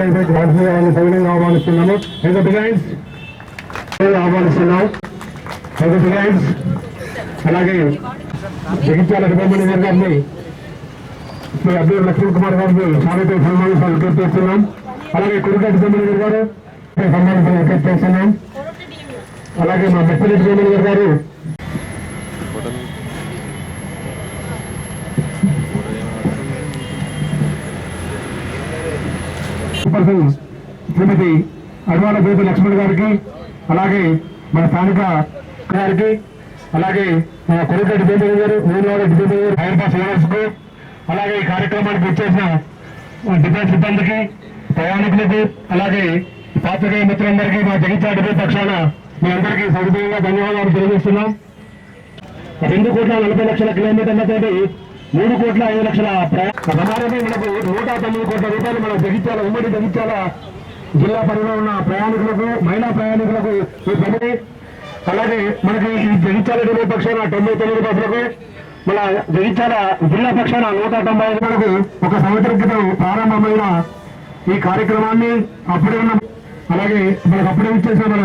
వేదికపై రాజకీయాలను సవినంగా ఆహ్వానిస్తున్నాము. ఇంకా బిగాయిన్స్ ఆహ్వానిస్తున్నాం. ఇంకా బిగాయిన్స్ అలాగే జగిత్యాల రిపబ్లిక్ గారిని శ్రీ అబ్దుల్ లక్ష్మణ్ కుమార్ గారిని స్వాగత సన్మానించాలని విజ్ఞప్తి చేస్తున్నాం. అలాగే కురుగడ్డ జమీన్ గారు సన్మానించాలని విజ్ఞప్తి చేస్తున్నాం. అలాగే మా మెప్పరెడ్డి జమీన్ గారు పర్సన్ శ్రీమతి అడవాల జ్యోతి లక్ష్మణ్ గారికి అలాగే మన స్థానిక గారికి అలాగే మన కొరగడ్డి బేబీ గారు ఊరివాడ బేబీ గారు ఫైర్ ఓనర్స్కు అలాగే ఈ కార్యక్రమానికి వచ్చేసిన డిఫెన్స్ సిబ్బందికి ప్రయాణికులకు అలాగే పాత్రికేయ మిత్రులందరికీ మా జగిత్యాల డిపో పక్షాన మీ అందరికీ సదుపాయంగా ధన్యవాదాలు తెలియజేస్తున్నాం. రెండు కోట్ల నలభై లక్షల కిలోమీటర్లతో మూడు కోట్ల ఐదు లక్షల ప్రయా- మనకు నూట తొమ్మిది కోట్ల రూపాయలు మనం జగిత్యాల ఉమ్మడి జగిత్యాల జిల్లా పరిధిలో ఉన్న ప్రయాణికులకు మహిళా ప్రయాణికులకు ఈ పని అలాగే మనకి ఈ జగిత్యాల డిపో పక్షాన తొంభై తొమ్మిది బస్సులకు మన జగిత్యాల జిల్లా పక్షాన నూట తొంభై ఐదు మనకు ఒక సంవత్సరం క్రితం ప్రారంభమైన ఈ కార్యక్రమాన్ని అప్పుడే ఉన్న అలాగే మనకు అప్పుడే ఇచ్చేసిన మన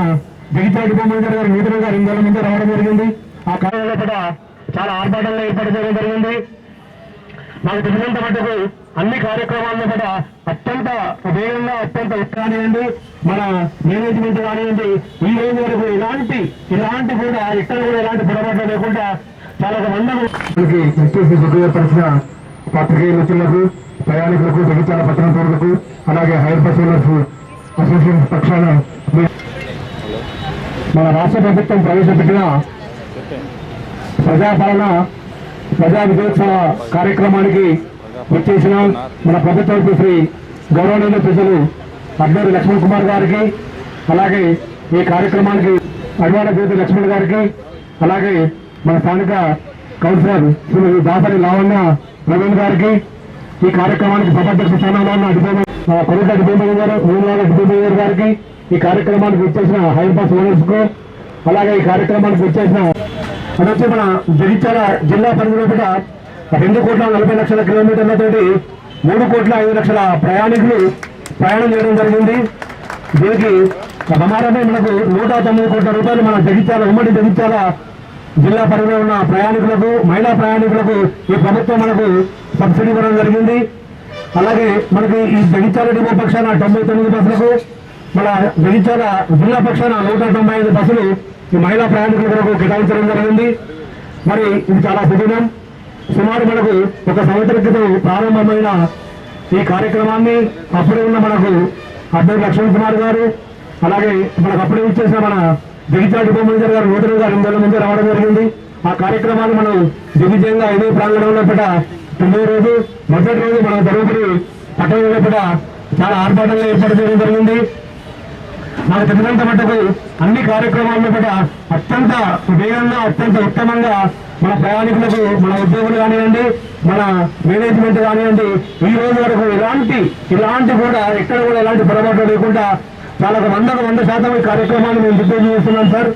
జగిత్యాల డిపో గారు నూతన గారు ఇందులో ముందే రావడం జరిగింది. ఆ కార్యంలో కూడా చాలా ఆర్భాటంగా ఏర్పాటు చేయడం జరిగింది. నాకు తెలిసినంత మటుకు అన్ని కార్యక్రమాల్లో కూడా అత్యంత వేగంగా అత్యంత కానివ్వండి మన మేనేజ్మెంట్ కానివ్వండి ఈ రోజు వరకు ఇలాంటి ఇలాంటి కూడా ఇక్కడ కూడా ఎలాంటి పొరపాట్లు లేకుండా చాలా మందము ఉపయోగపరిచిన పాత్రికేయ మిత్రులకు ప్రయాణికులకు జగిత్యాల పట్టణ పౌరులకు అలాగే హైర్ బస్ అసోసియేషన్ పక్షాన మన రాష్ట్ర ప్రభుత్వం ప్రవేశపెట్టిన ప్రజాపాలన ప్రజా విజయోత్సవ కార్యక్రమానికి వచ్చేసిన మన ప్రభుత్వ శ్రీ గౌరవనీయ ప్రజలు అడ్డూరి లక్ష్మణ్ కుమార్ గారికి అలాగే ఈ కార్యక్రమానికి అడ్వాడ జ్యోతి లక్ష్మణ్ గారికి అలాగే మన స్థానిక కౌన్సిలర్ శ్రీమతి దాసరి లావణ్య ప్రవీణ్ గారికి ఈ కార్యక్రమానికి సభాధ్యక్ష స్థానంలో ఉన్న అధిపతి కొరట అడ్డుపై గారు ఊళ్ళ గారికి ఈ కార్యక్రమానికి వచ్చేసిన హైపాస్ ఓనర్స్కు అలాగే ఈ కార్యక్రమానికి వచ్చేసిన అదొచ్చి మన జగిత్యాల జిల్లా పరిధిలో కూడా రెండు కోట్ల నలభై లక్షల కిలోమీటర్లతోటి మూడు కోట్ల ఐదు లక్షల ప్రయాణికులు ప్రయాణం చేయడం జరిగింది. దీనికి సమానమే మనకు నూట తొమ్మిది కోట్ల రూపాయలు మన జగిత్యాల ఉమ్మడి జగిత్యాల జిల్లా పరిధిలో ఉన్న ప్రయాణికులకు మహిళా ప్రయాణికులకు ఈ ప్రభుత్వం మనకు సబ్సిడీ ఇవ్వడం జరిగింది. అలాగే మనకి ఈ జగిత్యాల డిపో పక్షాన తొంభై తొమ్మిది బస్సులకు మన జగిత్యాల జిల్లా పక్షాన నూట తొంభై ఐదు బస్సులు ఈ మహిళా ప్రయాణికుల కొరకు కేటాయించడం జరిగింది. మరి ఇది చాలా సుదినం సుమారు మనకు ఒక సంవత్సర క్రితం ప్రారంభమైన ఈ కార్యక్రమాన్ని అప్పుడే ఉన్న మనకు అడ్డూరి లక్ష్మణ్ కుమార్ గారు అలాగే మనకు అప్పుడే ఇచ్చేసిన మన దిగిచాటి డిపో మేనేజర్ గారు నూతన గారు రెండు ముందే రావడం జరిగింది. ఆ కార్యక్రమాన్ని మనం దిగ్విజయంగా ఇదే ప్రాంగణంలో కూడా తొమ్మిదో రోజు మొదటి రోజు మన ధర్మపురి పట్టణంలో కూడా చాలా ఆర్భాటంగా ఏర్పాటు చేయడం జరిగింది. నాకు తెలిసినంత మటుకు అన్ని కార్యక్రమాలను కూడా అత్యంత వేగంగా అత్యంత ఉత్తమంగా మన ప్రయాణికులకు మన ఉద్యోగులు కానివ్వండి మన మేనేజ్మెంట్ కానివ్వండి ఈ రోజు వరకు ఇలాంటి ఇలాంటి కూడా ఎక్కడ కూడా ఎలాంటి పొరపాట్లు లేకుండా చాలా వందకు వంద శాతం ఈ కార్యక్రమాన్ని మేము సిద్ధం చేస్తున్నాం సార్.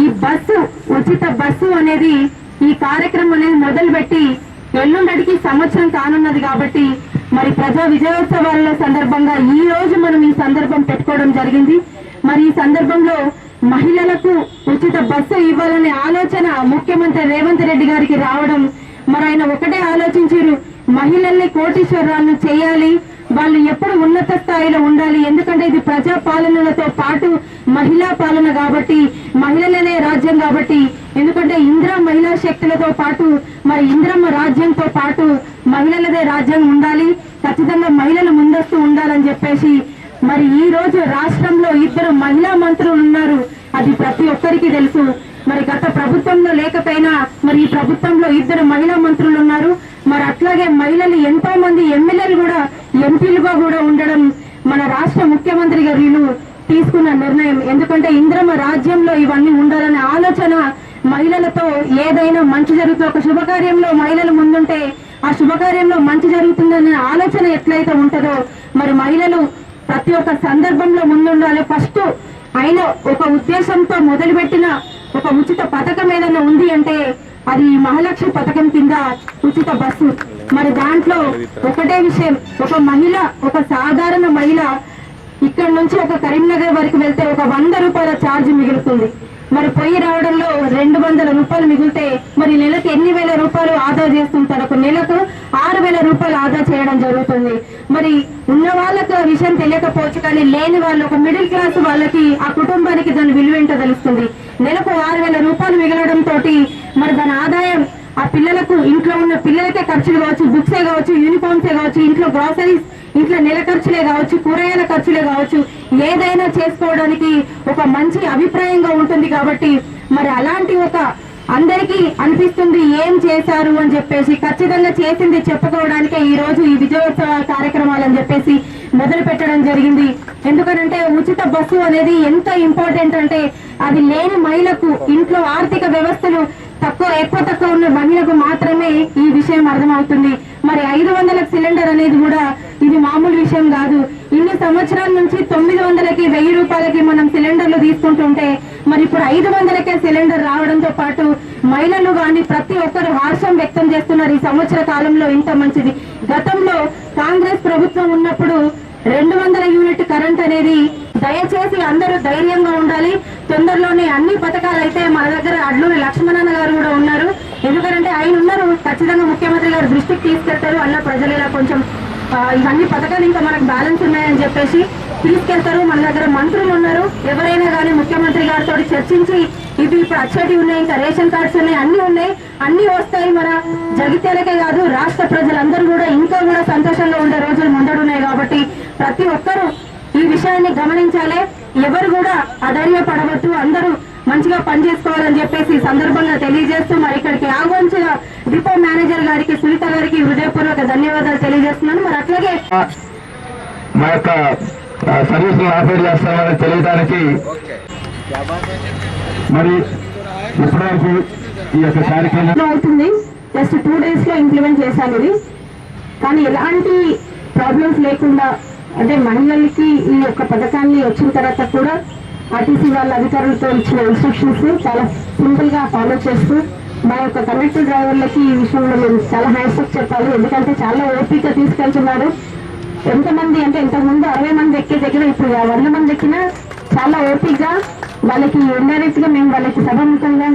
ఈ బస్సు ఉచిత బస్సు అనేది ఈ కార్యక్రమం అనేది మొదలుపెట్టి ఎల్లుండటికి సంవత్సరం కానున్నది కాబట్టి మరి ప్రజా విజయోత్సవాల సందర్భంగా ఈ రోజు మనం ఈ సందర్భం పెట్టుకోవడం జరిగింది. మరి ఈ సందర్భంలో మహిళలకు ఉచిత బస్సు ఇవ్వాలనే ఆలోచన ముఖ్యమంత్రి రేవంత్ రెడ్డి గారికి రావడం మరి ఆయన ఒకటే ఆలోచించారు మహిళల్ని కోటీశ్వరాలను చేయాలి వాళ్ళు ఎప్పుడు ఉన్నత స్థాయిలో ఉండాలి ఎందుకంటే ఇది ప్రజా పాలనలతో పాటు మహిళా పాలన కాబట్టి మహిళలనే రాజ్యం కాబట్టి ఎందుకంటే ఇంద్ర మహిళా శక్తులతో పాటు మరి ఇంద్రమ్మ రాజ్యంతో పాటు మహిళలదే రాజ్యం ఉండాలి. ఖచ్చితంగా మహిళలు ముందస్తు ఉండాలని చెప్పేసి మరి ఈ రోజు రాష్ట్రంలో ఇద్దరు మహిళా మంత్రులు ఉన్నారు. అది ప్రతి ఒక్కరికి తెలుసు. మరి గత ప్రభుత్వంలో లేకపోయినా మరి ఈ ప్రభుత్వంలో ఇద్దరు మహిళా మంత్రులు ఉన్నారు. మరి అట్లాగే మహిళలు ఎంతో మంది ఎమ్మెల్యేలు కూడా ఎంపీలుగా కూడా ఉండడం మన రాష్ట్ర ముఖ్యమంత్రి గారు తీసుకున్న నిర్ణయం. ఎందుకంటే ఇంద్రమ రాజ్యంలో ఇవన్నీ ఉండాలనే ఆలోచన మహిళలతో ఏదైనా మంచి జరుగుతుంది ఒక శుభకార్యంలో మహిళలు ముందుంటే ఆ శుభకార్యంలో మంచి జరుగుతుందనే ఆలోచన ఎట్లయితే ఉంటుందో మరి మహిళలు ప్రతి ఒక్క సందర్భంలో ముందుండాలి. ఫస్ట్ ఆయన ఒక ఉద్దేశంతో మొదలుపెట్టిన ఒక ఉచిత పథకం ఏదైనా ఉంది అంటే అది మహాలక్ష్మి పథకం కింద ఉచిత బస్సు. మరి దాంట్లో ఒకటే విషయం ఒక మహిళ ఒక సాధారణ మహిళ ఇక్కడ నుంచి ఒక కరీంనగర్ వరకు వెళ్తే ఒక వంద రూపాయల ఛార్జ్ మిగులుతుంది. మరి పొయ్యి రావడంలో రెండు వందల రూపాయలు మిగిలితే మరి నెలకు ఎన్ని వేల రూపాయలు ఆదా చేస్తుంటారు? ఒక నెలకు ఆరు వేల రూపాయలు ఆదా చేయడం జరుగుతుంది. మరి ఉన్న వాళ్ళకు ఆ విషయం తెలియకపోవచ్చు కానీ లేని వాళ్ళు ఒక మిడిల్ క్లాస్ వాళ్ళకి ఆ కుటుంబానికి దాని విలువేంటో తెలుస్తుంది. నెలకు ఆరు వేల రూపాయలు మిగలడం తోటి మరి దాని ఆదాయం ఆ పిల్లలకు ఇంట్లో ఉన్న పిల్లలకే ఖర్చులు కావచ్చు బుక్సే కావచ్చు యూనిఫామ్సే కావచ్చు ఇంట్లో గ్రాసరీస్ ఇంట్లో నెల ఖర్చులే కావచ్చు కూరగాయల ఖర్చులే కావచ్చు ఏదైనా చేసుకోవడానికి ఒక మంచి అభిప్రాయంగా ఉంటుంది కాబట్టి మరి అలాంటి ఒక అందరికీ అనిపిస్తుంది ఏం చేశారు అని చెప్పేసి ఖచ్చితంగా చేసింది చెప్పుకోవడానికే ఈ రోజు ఈ విజయోత్సవ కార్యక్రమాలు అని చెప్పేసి మొదలు పెట్టడం జరిగింది. ఎందుకనంటే ఉచిత బస్సు అనేది ఎంత ఇంపార్టెంట్ అంటే అది లేని మహిళకు ఇంట్లో ఆర్థిక వ్యవస్థలు తక్కువ ఎక్కువ తక్కువ ఉన్న మహిళకు మాత్రమే ఈ విషయం అర్థమవుతుంది. మరి ఐదు వందల సిలిండర్ అనేది కూడా ఇది మామూలు విషయం కాదు. ఇన్ని సంవత్సరాల నుంచి తొమ్మిది వందలకి వెయ్యి రూపాయలకి మనం సిలిండర్లు తీసుకుంటుంటే మరి ఇప్పుడు ఐదు వందలకే సిలిండర్ రావడంతో పాటు మహిళలు కానీ ప్రతి ఒక్కరు హర్షం వ్యక్తం చేస్తున్నారు ఈ సంవత్సర కాలంలో ఇంత మంచిది. గతంలో కాంగ్రెస్ ప్రభుత్వం ఉన్నప్పుడు రెండు వందల యూనిట్ కరెంట్ అనేది దయచేసి అందరూ ధైర్యంగా ఉండాలి. తొందరలోనే అన్ని పథకాలు అయితే మన దగ్గర అడ్లూరి లక్ష్మణన్న గారు కూడా ఉన్నారు. ఎందుకంటే ఆయన ఉన్నారు. ఖచ్చితంగా ముఖ్యమంత్రి గారు దృష్టికి తీసుకెళ్తారు. అన్న ప్రజలు ఇలా కొంచెం ఇవన్నీ పథకాలు ఇంకా మనకు బ్యాలెన్స్ ఉన్నాయని చెప్పేసి తీసుకెళ్తారు. మన దగ్గర మంత్రులు ఉన్నారు. ఎవరైనా కానీ ముఖ్యమంత్రి గారితో చర్చించి ఇవి ఇప్పుడు అచ్చటి ఉన్నాయి ఇంకా రేషన్ కార్డ్స్ ఉన్నాయి అన్ని ఉన్నాయి. అన్ని వస్తాయి మన జగిత్యాలకే కాదు రాష్ట్ర ప్రజలందరూ కూడా ఇంకా కూడా సంతోషంగా ఉండే రోజులు ముందడున్నాయి కాబట్టి ప్రతి ఒక్కరూ ఈ విషయాన్ని గమనించాలి. ఎవరు కూడా అధైర్యపడవద్దు. అందరూ మంచిగా పనిచేసుకోవాలని చెప్పేసి ఈ సందర్భంగా తెలియజేస్తూ మరి ఇక్కడికి ఆహ్వానించిన డిపో మేనేజర్ గారికి సునీత గారికి హృదయపూర్వక ధన్యవాదాలు తెలియజేస్తున్నాను. మరి అట్లాగే మా యొక్క సర్వీసులు ఆపరేట్ చేస్తామని తెలియడానికి మరి ఇప్పటివరకు ఈ యొక్క కార్యక్రమం అవుతుంది? జస్ట్ టూ డేస్లో ఇంప్లిమెంట్ చేశాను ఇది. కానీ ఎలాంటి ప్రాబ్లమ్స్ లేకుండా అంటే మహిళలకి ఈ యొక్క పథకాన్ని వచ్చిన తర్వాత కూడా ఆర్టీసీ వాళ్ళ అధికారులతో ఇచ్చిన ఇన్స్ట్రక్షన్స్ చాలా సింపుల్గా ఫాలో చేస్తూ మా యొక్క కండక్టర్ డ్రైవర్లకి ఈ విషయంలో మేము చాలా హ్యాండ్స్ చెప్పాలి. ఎందుకంటే చాలా ఓపిక తీసుకెళ్తున్నారు. ఎంతమంది అంటే ఇంతకుముందు అరవై మంది ఎక్కే దగ్గర ఇప్పుడు వంద మంది ఎక్కినా చాలా ఓపికగా వాళ్ళకి ఇండైరెక్ట్గా మేము వాళ్ళకి సభాముఖంగా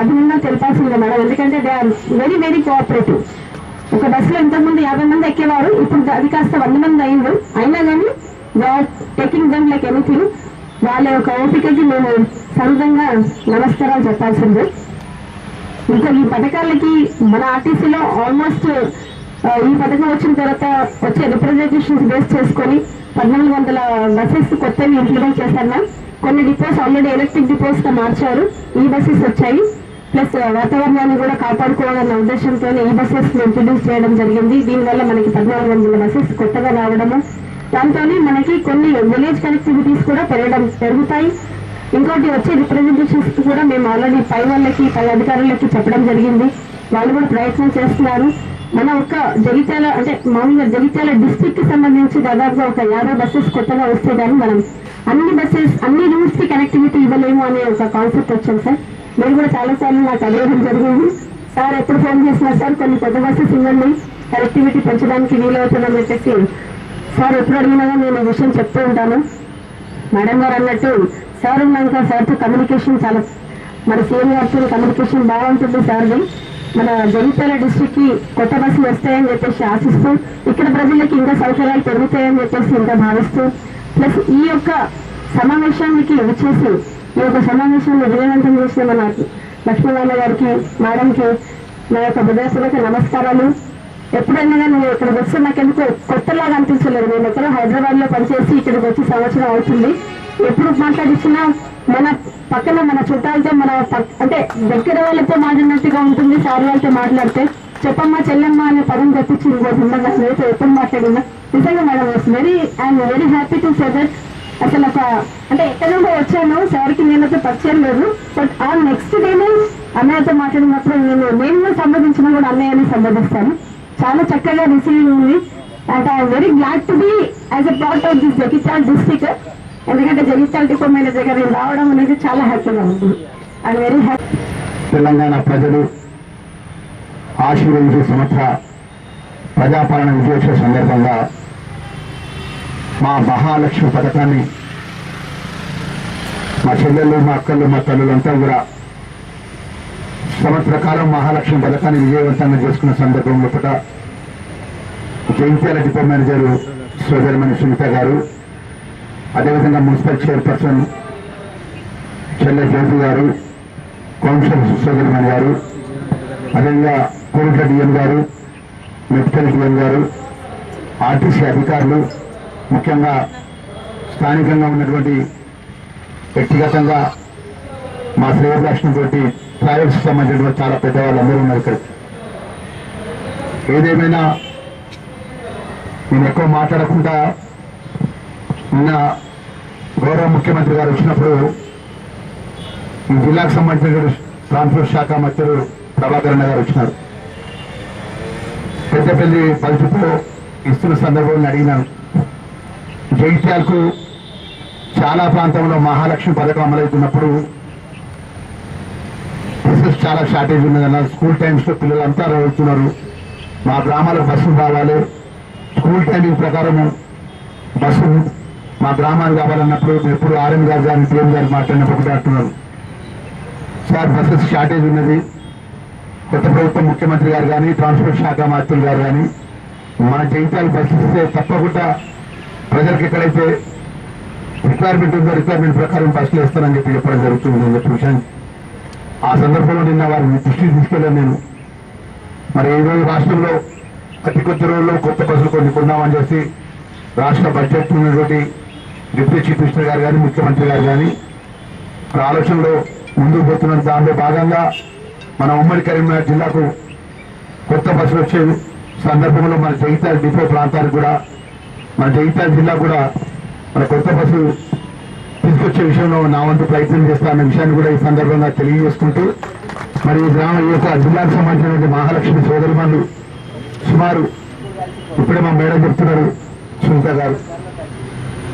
అభినందన తెలిపాల్సిందే మేడం. ఎందుకంటే they are very very cooperative. ఒక బస్సులో ఇంతకుముందు యాభై మంది ఎక్కేవారు. ఇప్పుడు అది కాస్త వంద మంది అయింది అయినా కానీ they are taking them like anything. వాళ్ళ యొక్క ఓపికకి మేము సొంతంగా నమస్కారాలు చెప్పాల్సిందే. ఇంకా ఈ పథకాలకి మన ఆర్టీసీలో ఆల్మోస్ట్ ఈ పథకం వచ్చిన తర్వాత వచ్చే రిప్రజెంటేషన్స్ బేస్ చేసుకొని పద్నాలుగు వందల బస్సెస్ కొత్తవి ఇంప్లిమెంట్ చేశారు మ్యామ్ కొన్ని డిపోస్ ఆల్రెడీ ఎలక్ట్రిక్ డిపోస్గా మార్చారు. ఈ బస్సెస్ వచ్చాయి. ప్లస్ వాతావరణాన్ని కూడా కాపాడుకోవాలన్న ఉద్దేశంతో ఈ బస్సెస్ ఇంట్రడ్యూస్ చేయడం జరిగింది. దీనివల్ల మనకి పద్నాలుగు వందల బస్సెస్ కొత్తగా రావడము. దాంతో మనకి కొన్ని విలేజ్ కనెక్టివిటీస్ కూడా పెరగడం పెరుగుతాయి. ఇంకోటి వచ్చే రిప్రజెంటేషన్స్ కూడా మేము ఆల్రెడీ పై వాళ్ళకి పై అధికారులకి చెప్పడం జరిగింది. వాళ్ళు కూడా ప్రయత్నం చేస్తున్నారు. మన ఒక్క జగిత్యాల అంటే మామూలుగా జగిత్యాల డిస్ట్రిక్ట్కి సంబంధించి దాదాపుగా ఒక యాభై బస్సెస్ కొత్తగా వస్తే కానీ మనం అన్ని బస్సెస్ అన్ని రూట్స్కి కనెక్టివిటీ ఇవ్వలేము అనే ఒక కాన్సెప్ట్ వచ్చాం సార్. మీరు కూడా చాలా సార్లు నాకు అడగడం జరిగింది. సార్ ఎప్పుడు ఫోన్ చేసినా సార్ కొన్ని కొత్త బస్సెస్ ఇవ్వండి. కనెక్టివిటీ పెంచడానికి వీలవుతుందని చెప్పేసి సార్ ఎప్పుడు అడిగినా నేను ఈ విషయం చెప్తూ ఉంటాను. మేడం గారు అన్నట్టు సార్ ఉన్నాక సార్తో కమ్యూనికేషన్ చాలా మన సీనియర్తో కమ్యూనికేషన్ బాగుంటుంది సార్ది మన జగిత్యాల డిస్ట్రిక్ట్కి కొత్త బస్సులు వస్తాయని చెప్పేసి ఆశిస్తూ ఇక్కడ ప్రజలకి ఇంకా సౌకర్యాలు పెరుగుతాయని చెప్పేసి ఇంకా భావిస్తూ ప్లస్ ఈ యొక్క సమావేశానికి వచ్చేసి ఈ యొక్క సమావేశాన్ని విజయవంతం చేసిన మన లక్ష్మీనారాయణ గారికి మేడంకి నా యొక్క హృదయపూర్వక నమస్కారాలు. ఎప్పుడైనా కానీ నేను ఇక్కడ వస్తే నాకు కొత్తలాగా అనిపించలేదు. నేను ఎక్కడో హైదరాబాద్లో పనిచేసి ఇక్కడికి వచ్చి సంవత్సరం అవుతుంది. ఎప్పుడు మాట్లాడించినా మన పక్కన మన చుట్టాలతో మన అంటే దగ్గర వాళ్ళతో మాట్లాడినట్టుగా ఉంటుంది సార్ వాళ్ళతో మాట్లాడితే చెప్పమ్మా చెల్లెమ్మ అనే పదం తెప్పించింది ఇంకోటి ఉండగా ఎప్పుడు మాట్లాడినా. నిజంగా madam very I'm very happy to say that అసలు ఒక అంటే ఎక్కడ నుండి వచ్చాను సార్కి నేనైతే పరిచయం లేదు. బట్ ఆ నెక్స్ట్ డేనే అన్నయ్యతో మాట్లాడినప్పుడు నేను నేను సంబంధించిన కూడా అన్నయ్యని సంబంధిస్తాను చాలా చక్కగా రిసీవింగ్ ఉంది. And I'm very glad to be as a part of this Jagtial district ఎందుకంటే జగిత్యాల డిపో మేనేజర్ గారు రావడం అనేది చాలా హ్యాపీగా ఉంది. అండ్ వెరీ హ్యాపీ తెలంగాణ ప్రజలు ఆశీర్వదించే సంవత్సర ప్రజాపాలన విజయోత్సవ సందర్భంగా మా మహాలక్ష్మి పథకాన్ని మా చెల్లెళ్ళు మా అక్కలు మా తల్లులంతా కూడా సంవత్సర కాలం మహాలక్ష్మి పథకాన్ని విజయవంతంగా చేసుకున్న సందర్భం లోపల జైత్యాల డిపో మేనేజర్ సోదరిమణి సునీత గారు అదేవిధంగా మున్సిపల్ చైర్పర్సన్ చెల్లె జ్యోతి గారు కౌన్సిలర్ సోదరిమణి గారు అదేవిధంగా కోరిట్ల డిఎం గారు మెడికల్ డిఎం గారు ఆర్టీసీ అధికారులు ముఖ్యంగా స్థానికంగా ఉన్నటువంటి వ్యక్తిగతంగా మా శ్రేయభిలాషం తోటి ట్రావెల్స్ సంబంధించిన చాలా పెద్దవాళ్ళు అందరూ ఉన్నారు ఇక్కడ. ఏదేమైనా నేను ఎక్కువ మాట్లాడకుండా నిన్న గౌరవ ముఖ్యమంత్రి గారు వచ్చినప్పుడు ఈ జిల్లాకు సంబంధించిన ట్రాన్స్పోర్ట్ శాఖ మంత్రులు ప్రభాకరణ గారు వచ్చినారు. పెద్దపల్లి పరిస్థితిలో ఇస్తున్న సందర్భంలో అడిగినాను. జగిత్యాలకు చాలా ప్రాంతంలో మహాలక్ష్మి పథకం అమలవుతున్నప్పుడు బస్సెస్ చాలా షార్టేజ్ ఉన్నదన్న స్కూల్ టైమ్స్లో పిల్లలంతా వెళ్తున్నారు మా గ్రామాలకు బస్సులు రావాలి స్కూల్ టైమింగ్ ప్రకారం బస్సు మా గ్రామాలు కావాలన్నప్పుడు ఎప్పుడు ఆర్ఎం గారు గారు సీఎం గారు మాట్లాడినప్పుడు ఒకటే సార్ బస్సెస్ షార్టేజ్ ఉన్నది. కొత్త ప్రభుత్వం ముఖ్యమంత్రి గారు కానీ ట్రాన్స్పోర్ట్ శాఖ మంత్రులు గారు కానీ మన జీవితాలు బస్సు తప్పకుండా ప్రజలకు ఎక్కడైతే రిక్వైర్మెంట్ ఉందో రిక్వైర్మెంట్ ప్రకారం బస్సులు ఇస్తానని చెప్పి చెప్పడం జరుగుతుంది. అని చెప్పి విషయాన్ని ఆ సందర్భంలో నిన్న వారిని దృష్టికి తీసుకెళ్ళాను నేను. మరి ఈరోజు రోజు రాష్ట్రంలో అతి కొద్ది రోజుల్లో కొత్త బస్సులు కొన్ని కొన్నామని చెప్పి రాష్ట్ర బడ్జెట్ ఉన్నటువంటి డిప్యూటీ చీఫ్ మినిస్టర్ గారు కానీ ముఖ్యమంత్రి గారు కానీ మన ఆలోచనలో ముందుకు పోతున్న దానిలో భాగంగా మన ఉమ్మడి కరీంనగర్ జిల్లాకు కొత్త బస్సులు వచ్చే సందర్భంలో మన జగిత్యాల డిపో ప్రాంతానికి కూడా మన జగిత్యాల జిల్లా కూడా మన కొత్త బస్సు తీసుకొచ్చే విషయంలో నా వంతు ప్రయత్నం చేస్తానన్న విషయాన్ని కూడా ఈ సందర్భంగా తెలియజేసుకుంటూ మరి ఈ గ్రామ యొక్క జిల్లాకు సంబంధించినటువంటి మహాలక్ష్మి సోదరుమణులు సుమారు ఇప్పుడే మా మేడం చెప్తున్నారు సునీత గారు.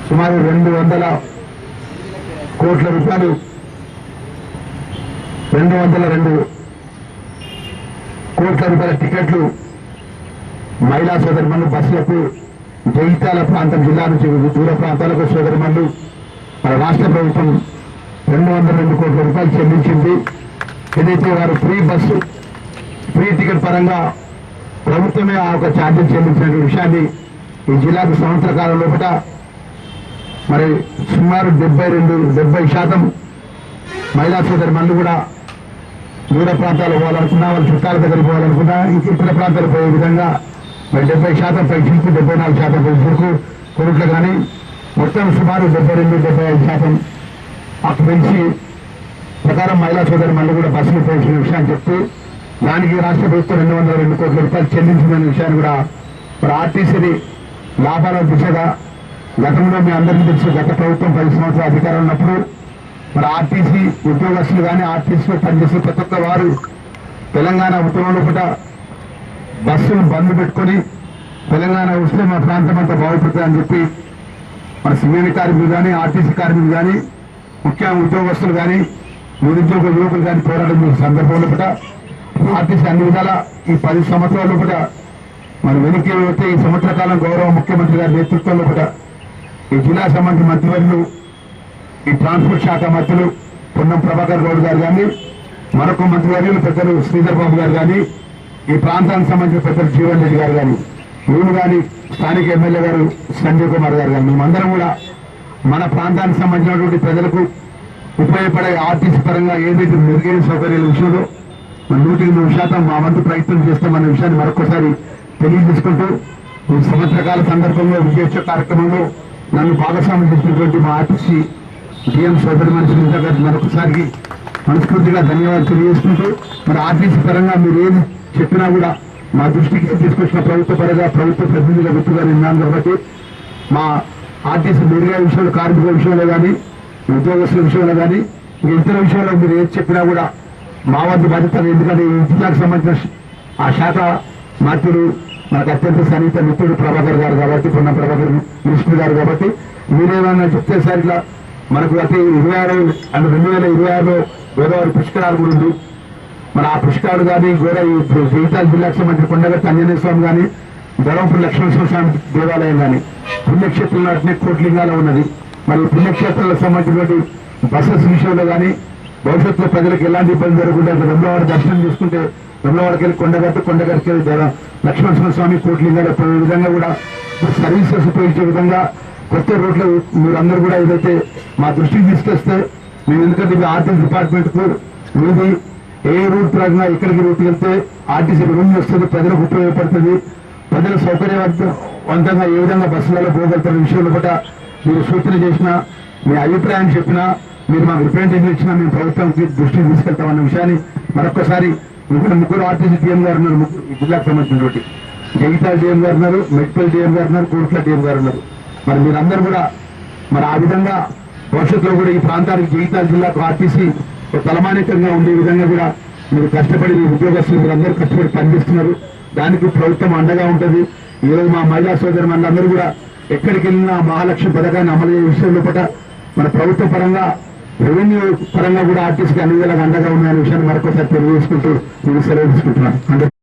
సుమారు రెండు వందల కోట్ల రూపాయలు. రెండు వందల రెండు కోట్ల రూపాయల టికెట్లు మహిళా సోదరుమణులు బస్సులకు జగిత్యాల ప్రాంతం జిల్లా నుంచి దూర ప్రాంతాలకు సోదరుమణులు మన రాష్ట్ర ప్రభుత్వం రెండు వందల రెండు కోట్ల రూపాయలు చెల్లించింది. ఏదైతే వారు ఫ్రీ బస్సు ఫ్రీ టికెట్ పరంగా ప్రభుత్వమే ఆ యొక్క ఛార్జీలు చెల్లించిన విషయాన్ని ఈ జిల్లాకు సంవత్సర కాలం లోపల మరి సుమారు డెబ్బై రెండు డెబ్బై శాతం మహిళా సోదరి కూడా దూర ప్రాంతాలు పోవాలనుకున్నా వాళ్ళ చుట్టాల దగ్గరికి పోవాలనుకున్నా ఇతర ప్రాంతాలు పోయే విధంగా మరి డెబ్బై శాతం పెన్షన్కు డెబ్బై నాలుగు శాతం పెన్షన్కు కొనుట్లు కానీ మొత్తం సుమారు డెబ్బై రెండు డెబ్బై ఐదు శాతం ఆక్యుపెన్సీ ప్రకారం మహిళా సోదరి మళ్ళీ కూడా బస్సులు పెంచిన విషయాన్ని చెప్తూ దానికి రాష్ట్ర ప్రభుత్వం రెండు వందల రెండు కోట్ల రూపాయలు చెల్లించిన విషయాన్ని కూడా మరి ఆర్టీసీని లాభాల దిశగా గతంలో మీ అందరికీ తెలుసు గత ప్రభుత్వం పది సంవత్సరాల అధికారం ఉన్నప్పుడు మరి ఆర్టీసీ ఉద్యోగస్తులు కానీ ఆర్టీసీలో పనిచేసే ప్రతి ఒక్క వారు తెలంగాణ ఉద్యమంలో కూడా బస్సులు బంద్ పెట్టుకొని తెలంగాణ వస్తే మా ప్రాంతం అంతా బాగుపడుతుంది అని చెప్పి మన సింగేణి కార్మికులు కానీ ఆర్టీసీ కార్మికులు కానీ ముఖ్య ఉద్యోగస్తులు కానీ నిరుద్యోగ యువకులు కానీ పోరాటం చేసిన సందర్భంలో కూడా ఆర్టీసీ అన్ని విధాల ఈ పది సంవత్సరాల్లో కూడా మన వెనక్కి వెళ్తే ఈ సంవత్సర కాలం గౌరవ ముఖ్యమంత్రి గారి నేతృత్వంలో కూడా ఈ జిల్లా సంబంధించిన మంత్రివర్యులు ఈ ట్రాన్స్పోర్ట్ శాఖ మంత్రులు పొన్నం ప్రభాకర్ గౌడ్ గారు కానీ మరొక మంత్రివర్యులు పెద్దలు శ్రీధర్ బాబు గారు కానీ ఈ ప్రాంతానికి సంబంధించిన పెద్దలు జీవన్ రెడ్డి గారు కానీ వీళ్ళు కానీ స్థానిక ఎమ్మెల్యే గారు సంజయ్ కుమార్ గారు కానీ మేమందరం కూడా మన ప్రాంతానికి సంబంధించినటువంటి ప్రజలకు ఉపయోగపడే ఆర్టీసీ పరంగా ఏదైతే మెరుగైన సౌకర్యాల విషయంలో నూటికి నూరు శాతం మా వంతు ప్రయత్నం చేస్తామన్న విషయాన్ని మరొకసారి తెలియజేసుకుంటూ ఈ సంవత్సరకాల సందర్భంలో విజయోత్సవ కార్యక్రమంలో నన్ను భాగస్వామ్యం చేసినటువంటి మా ఆర్టీసీ డిఎం సోదరి మనిషి గారికి మరొకసారి మనస్ఫూర్తిగా ధన్యవాదాలు తెలియజేసుకుంటూ మరి ఆర్టీసీ పరంగా మీరు ఏది చెప్పినా కూడా మా దృష్టికి తీసుకొచ్చిన ప్రభుత్వ పరంగా ప్రభుత్వ ప్రతినిధుల గుర్తుగా నిన్నాను కాబట్టి మా ఆర్టీసీ మెరుగైన విషయంలో కార్మికుల విషయంలో కానీ ఉద్యోగస్తుల విషయంలో కానీ ఇంకా ఇతర విషయంలో మీరు ఏది చెప్పినా కూడా మా వద్ద బాధ్యత ఎందుకంటే ఈ జిల్లాకు సంబంధించిన ఆ శాఖ మంత్రులు మనకు అత్యంత సన్నిహిత మిత్రుడు ప్రభాకర్ గారు కాబట్టి పొన్న ప్రభాకర్ మినిస్టర్ గారు కాబట్టి మీరేమన్నా చెప్తే సార్ ఇట్లా మనకు అతి ఇరవై ఆరు అంటే రెండు వేల ఇరవై ఆరులో గోదావరి పుష్కరాలు కూడా ఉంది మన ఆ పుష్కరాలు కానీ గోడ ఇప్పుడు జగిత్యాల మంత్రి సంబంధించిన కొండగట్టు స్వామి కానీ ధర్మపురి లక్ష్మణ స్వామి దేవాలయం కానీ పుణ్యక్షేత్రం నాటినే కోట్లింగాలో ఉన్నది. మరి పుణ్యక్షేత్రాలకు సంబంధించినటువంటి బస్సెస్ విషయంలో కానీ భవిష్యత్తులో ప్రజలకు ఎలాంటి ఇబ్బంది జరగకుండా రమలవాడ దర్శనం చేసుకుంటే రమలవాడకి వెళ్ళి కొండగట్టు కొండగట్టుకి వెళ్ళి ధర- లక్ష్మణ స్వామి కోట్లింగాలు విధంగా కూడా సర్వీసెస్ ఉపయోగించే విధంగా కొత్త రోడ్లు మీరు కూడా ఏదైతే మా దృష్టికి తీసుకొస్తే మేము ఎందుకంటే ఇది ఆర్టీసీ డిపార్ట్మెంట్కు మీది ఏ రూట్ ప్రకారంగా ఎక్కడికి రూట్ వెళ్తే ఆర్టీసీ రూమ్ వస్తుంది ప్రజలకు ఉపయోగపడుతుంది. ప్రజల సౌకర్యవంతంగా ఏ విధంగా బస్సులలో పోగలుగుతున్న విషయంలో కూడా మీరు సూచన చేసినా మీ అభిప్రాయం చెప్పినా మీరు మాకు రిప్రజెంటేషన్ ఇచ్చినా మేము ప్రభుత్వానికి దృష్టికి తీసుకెళ్తామన్న విషయాన్ని మరొకసారి ఇక్కడ ముగ్గురు ఆర్టీసీ డిఎం గారు ఉన్నారు ముగ్గురు ఈ జిల్లాకు సంబంధించినటువంటి జగితాల డిఎం గారు ఉన్నారు మెడికల్ డిఎం గారు ఉన్నారు కోట్ల డిఎం గారు ఉన్నారు. మరి మీరందరూ కూడా మరి ఆ విధంగా భవిష్యత్తులో కూడా ఈ ప్రాంతానికి జగితాల జిల్లాకు ఆర్టీసీ ఒక తలమానికంగా ఉండే విధంగా కూడా మీరు కష్టపడి మీ ఉద్యోగస్తులు మీరు అందరూ కష్టపడి పనిచేస్తున్నారు. దానికి ప్రభుత్వం అండగా ఉంటుంది. ఈరోజు మా మహిళా సోదరు మనందరూ కూడా ఎక్కడికి వెళ్ళినా మహాలక్ష్మి పథకాన్ని అమలు చేసే విషయంలో పట మన ప్రభుత్వ పరంగా రెవెన్యూ పరంగా కూడా ఆర్టీసీకి అన్ని విధాలుగా అండగా ఉన్నాయనే విషయాన్ని మరొకసారి తెలియజేసుకుంటూ నేను సెలవు తీసుకుంటున్నాను